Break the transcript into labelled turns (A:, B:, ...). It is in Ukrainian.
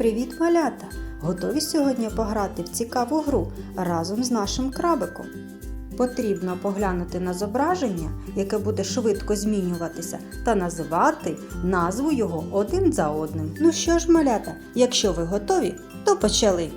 A: Привіт, малята! Готові сьогодні пограти в цікаву гру разом з нашим крабиком. Потрібно поглянути на зображення, яке буде швидко змінюватися, та називати назву його один за одним. Ну що ж, малята, якщо ви готові, то почали.